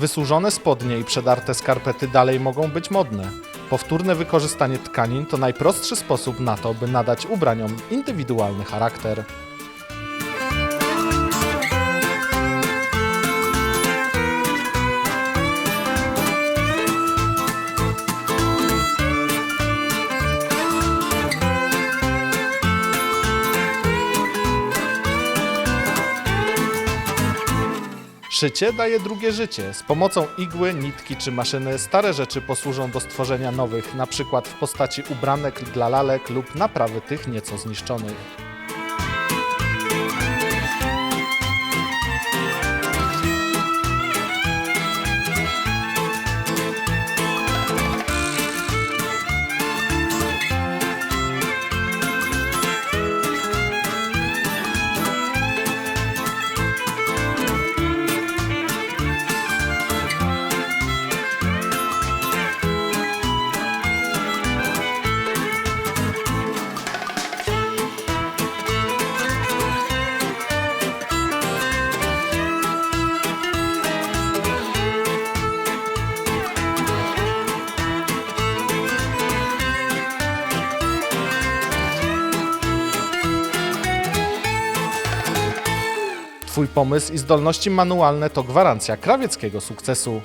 Wysłużone spodnie i przedarte skarpety dalej mogą być modne. Powtórne wykorzystanie tkanin to najprostszy sposób na to, by nadać ubraniom indywidualny charakter. Szycie daje drugie życie. Z pomocą igły, nitki czy maszyny stare rzeczy posłużą do stworzenia nowych, na przykład w postaci ubranek dla lalek lub naprawy tych nieco zniszczonych. Twój pomysł i zdolności manualne to gwarancja krawieckiego sukcesu.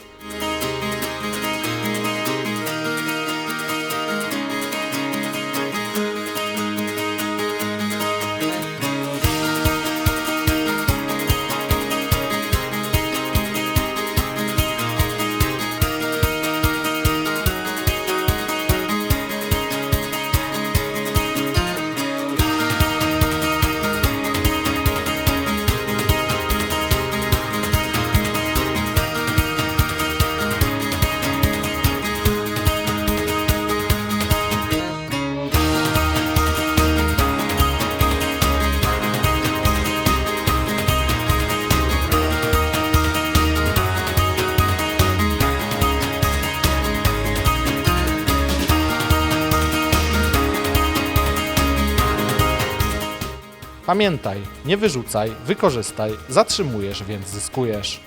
Pamiętaj, nie wyrzucaj, wykorzystaj, zatrzymujesz, więc zyskujesz.